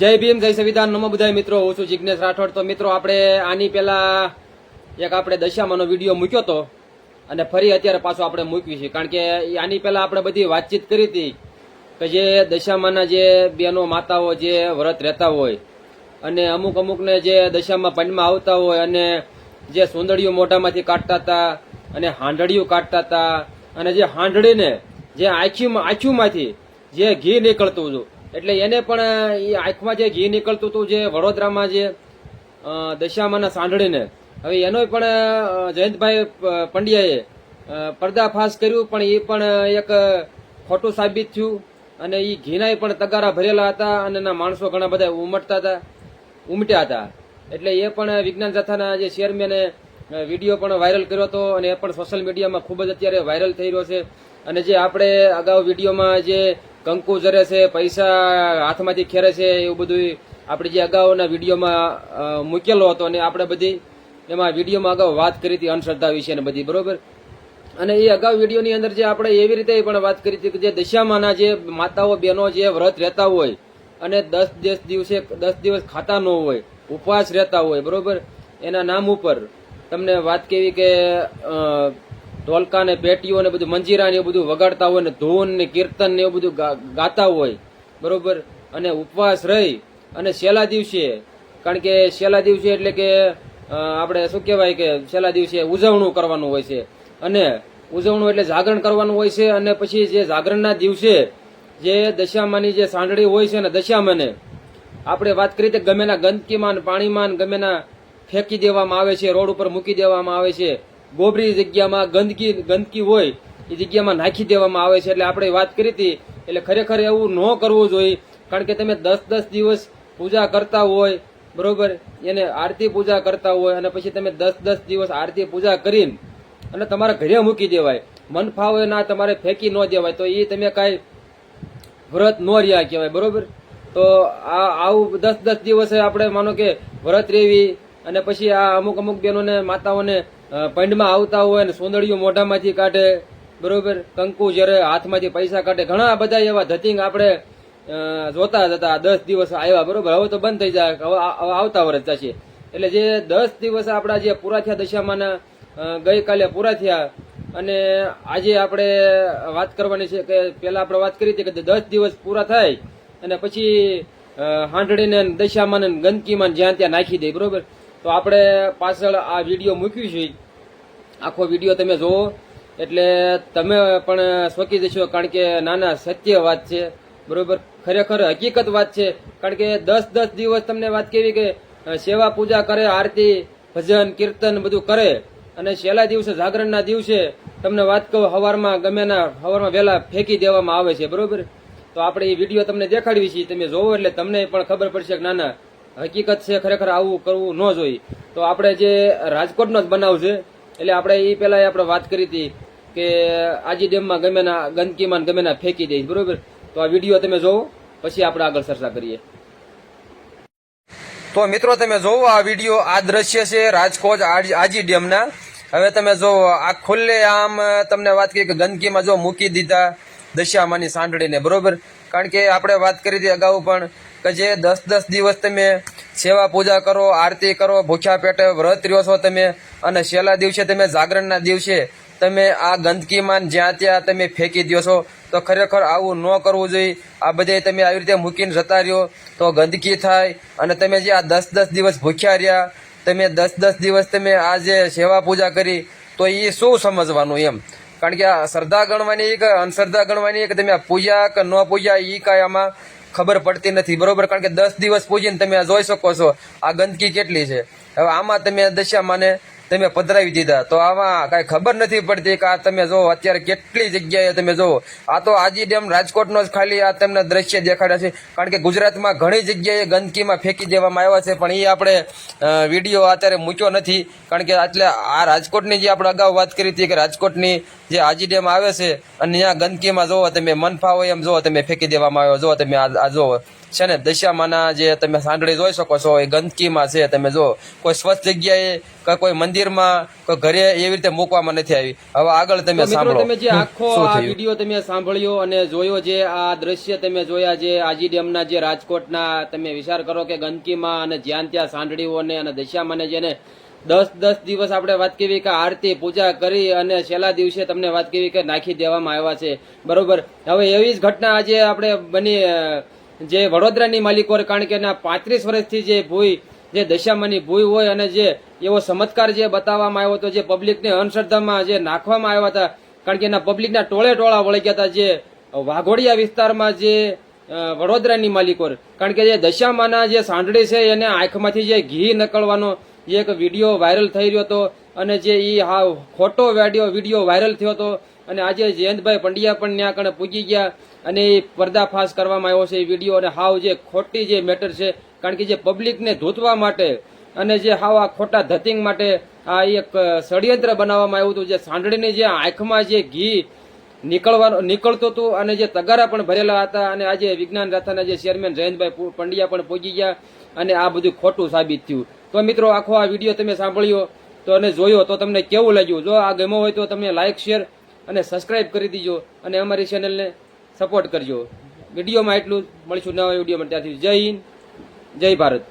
જય ભીમ, જય સંવિધાન. નમો બધા મિત્રો, હું છું જિજ્ઞેશ રાઠોડ. તો મિત્રો, આપણે આની પહેલા એક આપણે દશામાનો વીડિયો મૂક્યો હતો અને ફરી અત્યારે પાછો આપણે મૂકવી છે કારણ કે આની પહેલા આપણે બધી વાતચીત કરી હતી કે જે દશામાના જે બેનો માતાઓ જે વ્રત રહેતા હોય અને અમુક અમુકને જે દશામાં પંચમાં આવતા હોય અને જે સુંદડીઓ મોઢામાંથી કાઢતા હતા અને હાંડળીઓ કાઢતા હતા અને જે હાંડળીને જે આંખીમાં આંખીમાંથી જે ઘી નીકળતું હતું. એટલે એને પણ એ આંખમાં જે ઘી નીકળતું હતું, જે વડોદરામાં જે દશામાના સાંઢળીને હવે એનો પણ જયંતભાઈ પંડ્યાએ પર્દાફાશ કર્યું, પણ એ પણ એક ખોટું સાબિત થયું. અને એ ઘીનાય પણ તગારા ભરેલા હતા અને એના માણસો ઘણા બધા ઉમટતા હતા, ઉમટ્યા હતા. એટલે એ પણ વિજ્ઞાન જથ્થાના જે ચેરમેને વીડિયો પણ વાયરલ કર્યો હતો અને એ પણ સોશિયલ મીડિયામાં ખૂબ જ અત્યારે વાયરલ થઈ રહ્યો છે. અને જે આપણે અગાઉ વિડીયોમાં જે કંકુ જરે છે, પૈસા હાથમાંથી ખેરે છે, એવું બધું આપણે જે અગાઉના વિડીયોમાં મૂકેલો હતો અને આપણે બધી એમાં વિડીયોમાં અગાઉ વાત કરી હતી અંધશ્રદ્ધા વિશે અને બધી, બરોબર? અને એ અગાઉ વિડીયોની અંદર જે આપણે એવી રીતે પણ વાત કરી હતી કે જે દશામાના જે માતાઓ, બહેનો જે વ્રત રહેતા હોય અને દસ દસ દિવસે, દસ દિવસ ખાતા ન હોય, ઉપવાસ રહેતા હોય, બરોબર? એના નામ ઉપર તમને વાત કેવી કે ઢોલકા ને પેટીઓ ને બધું મંજીરા ને એવું બધું વગાડતા હોય ને ધૂન ને કીર્તન ને એવું બધું ગાતા હોય, બરોબર? અને ઉપવાસ રહી અને છેલ્લા દિવસે, કારણ કે છેલ્લા દિવસે એટલે કે આપણે શું કહેવાય કે છેલ્લા દિવસે ઉજવણું કરવાનું હોય છે. અને ઉજવણું એટલે જાગરણ કરવાનું હોય છે અને પછી જે જાગરણના દિવસે જે દશામાની જે સાંડળી હોય છે ને દશામાને, આપણે વાત કરીએ તો ગમેના ગંદકીમાં પાણીમાં ગમેના ફેંકી દેવામાં આવે છે, રોડ ઉપર મૂકી દેવામાં આવે છે. ગોબરી જગ્યામાં ગંદકી ગંદકી હોય, એ જગ્યામાં નાખી દેવામાં આવે છે. એટલે આપણે વાત કરી હતી. એટલે ખરેખર એવું ન કરવું જોઈએ. કારણ કે તમે દસ દસ દિવસ પૂજા કરતા હોય, બરોબર? એને આરતી પૂજા કરતા હોય અને પછી તમે દસ દસ દિવસ આરતી પૂજા કરીને અને તમારા ઘરે મૂકી દેવાય. મન ફાવે ના તમારે ફેંકી ન દેવાય. તો એ તમે કાંઈ વ્રત નો રહ્યા કહેવાય, બરોબર? તો આ આવું દસ દસ દિવસે આપણે માનો કે વ્રત રહેવી અને પછી આ અમુક અમુક બહેનોને, માતાઓને પંડમાં આવતા હોય ને સોંદડીઓ મોઢામાંથી કાઢે, બરોબર? કંકુ જ્યારે હાથમાંથી પૈસા કાઢે. ઘણા બધા એવા ધતિંગ આપણે જોતા જ હતા. દસ દિવસ આવ્યા, બરોબર? હવે તો બંધ થઈ જાય. હવે આવતા વર્ષ જશે. એટલે જે દસ દિવસ આપણા જે પૂરા થયા દશામાના ગઈકાલે પૂરા થયા અને આજે આપણે વાત કરવાની છે કે પહેલાં આપણે વાત કરી હતી કે દસ દિવસ પૂરા થાય, અને પછી હાંડળીને દશામાં ગંદકીમાં જ્યાં ત્યાં નાખી દે, બરોબર? તો આપણે પાછળ આ વીડિયો મૂક્યું છે. આખો વીડિયો તમે જોવો એટલે તમે પણ શોકી જશો કારણ કે નાના સત્ય વાત છે. બરોબર? ખરેખર હકીકત વાત છે. કારણ કે દસ દસ દિવસ તમને વાત કેવી કે સેવા પૂજા કરે, આરતી, ભજન, કીર્તન બધું કરે. અને છેલ્લા દિવસે, જાગરણના દિવસે તમને વાત કહું, હવારમાં ગમેના હવારમાં વહેલા ફેંકી દેવામાં આવે છે. બરોબર? તો આપણે એ વીડિયો તમને દેખાડવી છીએ તમે જોવો એટલે તમને પણ ખબર પડશે કે ના ના હકીકત છે, ખરેખર આવું કરવું ન જોઈએ. તો આપણે જે રાજકોટનો જ બનાવ છે, એટલે આપણે એ પહેલાં આપણે વાત કરી હતી કે આજી ડેમમાં ગમે ના ગંદકીમાં ગમે ગમેના ફેંકી દઈશ બરોબર? તો આ વીડિયો તમે જોવો, પછી આપણે આગળ ચર્ચા કરીએ. તો મિત્રો, તમે જોવો આ વીડિયો, આ દ્રશ્ય છે રાજકોટ આજી ડેમના. હવે તમે જો આ ખુલ્લે આમ તમને વાત કરી કે ગંદકીમાં જો મૂકી દીધા દશામાની સાંડળીને બરોબર? કારણ કે આપણે વાત કરી હતી અગાઉ પણ કે જે દસ દસ દિવસ તમે સેવા પૂજા કરો, આરતી કરો, ભૂખ્યા પેટે વ્રત રહ્યો છો તમે અને છેલ્લા દિવસે તમે જાગરણના દિવસે તમે આ ગંદકીમાં જ્યાં ત્યાં તમે ફેંકી દો છો, તો ખરેખર આવું ન કરવું જોઈએ. આ બધે તમે આવી રીતે મૂકીને જતા રહ્યો તો ગંદકી થાય અને તમે જે આ દસ દસ દિવસ ભૂખ્યા રહ્યા, તમે દસ દસ દિવસ તમે આ જે સેવા પૂજા કરી, તો એ શું સમજવાનું એમ? કારણ કે આ શ્રદ્ધા ગણવાની કે અંધશ્રદ્ધા ગણવાની કે તમે આ પૂજા કે ન પૂજા એ કાંઈ આમાં ખબર પડતી નથી. બરોબર? કારણ કે દસ દિવસ પૂજીને તમે જોઈ શકો છો, આ ગંદકી કેટલી છે. હવે આમાં તમે દશામાને તમે પધરાવી દીધા. તો આમાં કાંઈ ખબર નથી પડતી કે આ તમે જો અત્યારે કેટલી જગ્યાએ તમે જુઓ આ તો આજી ડેમ રાજકોટનો જ ખાલી આ તમને દ્રશ્ય દેખાડ્યા છે. કારણ કે ગુજરાતમાં ઘણી જગ્યાએ ગંદકીમાં ફેંકી દેવામાં આવ્યા છે, પણ એ આપણે વીડિયો અત્યારે મૂક્યો નથી. કારણ કે એટલે આ રાજકોટની જે આપણે અગાઉ વાત કરી હતી કે રાજકોટની જે આજી ડેમ આવે છે, અને ત્યાં ગંદકીમાં જોવો તમે મન ફાવો એમ જોવો તમે ફેંકી દેવામાં આવ્યો, જોવો તમે આ જોવો. છે ને દશામાના જે તમે સાંડળી જોઈ શકો છો એ ગંદકીમાં છે. તમે જો કોઈ સ્વચ્છ જગ્યાએ કે કોઈ મંદિરમાં કે ઘરે એવી રીતે મૂકવામાં નથી આવી. હવે આગળ તમે સાંભળો. તમે જે આખો આ વીડિયો તમે સાંભળ્યો અને જોયો જે આ દ્રશ્ય તમે જોયા જે આજી ડેમના જે રાજકોટના તમે વિચાર કરો કે ગંદકીમાં અને જ્યાં ત્યાં સાંડળીઓને અને દશામાને જેને દસ દસ દિવસ આપણે વાત કેવી કે આરતી પૂજા કરી અને છેલ્લા દિવસે તમને વાત કેવી કે નાખી દેવામાં આવ્યા છે. બરોબર? હવે એવી જ ઘટના આજે આપણે બની જે વડોદરાની માલિકો કારણ કે એના પાંત્રીસ વર્ષથી જે ભૂઈ, જે દશામાની ભૂઈ હોય અને જે એવો ચમત્કાર જે બતાવવામાં આવ્યો હતો, જે પબ્લિકને અંધશ્રદ્ધામાં જે નાખવામાં આવ્યા હતા, કારણ કે એના પબ્લિકના ટોળે ટોળા વળી ગયા હતા, જે વાઘોડિયા વિસ્તારમાં જે વડોદરાની માલિકો કારણ કે જે દશામાના જે સાંડળી છે, એને આંખમાંથી જે ઘી નકળવાનો જે એક વીડિયો વાયરલ થઈ રહ્યો હતો અને જે એ હા ખોટો વીડિયો વાયરલ થયો હતો અને આજે જયંતભાઈ પંડ્યા પણ ત્યાં કણે પૂગી ગયા અને એ પર્દાફાશ કરવામાં આવ્યો છે. એ વીડિયો અને હાવ જે ખોટી જે મેટર છે, કારણ કે જે પબ્લિકને ધોતવા માટે અને જે હાવ આ ખોટા ધતિંગ માટે આ એક ષડયંત્ર બનાવવામાં આવ્યું હતું, જે સાંડળીની જે આંખમાં જે ઘી નીકળવાનું, નીકળતું હતું અને જે તગારા પણ ભરેલા હતા અને આજે વિજ્ઞાન રથના જે ચેરમેન જયંતભાઈ પંડ્યા પણ પહોંચી ગયા અને આ બધું ખોટું સાબિત થયું. તો મિત્રો, આખો આ વીડિયો તમે સાંભળ્યો તો અને જોયો તો તમને કેવું લાગ્યું? જો આ ગમ્યો હોય તો તમે લાઇક શેર અને સબસ્ક્રાઇબ કરી દીજો અને અમારી ચેનલને સપોર્ટ કરજો. વિડીયોમાં એટલું. મળીશું નવા વિડીયોમાં. ત્યાંથી જય હિન્દ, જય ભારત.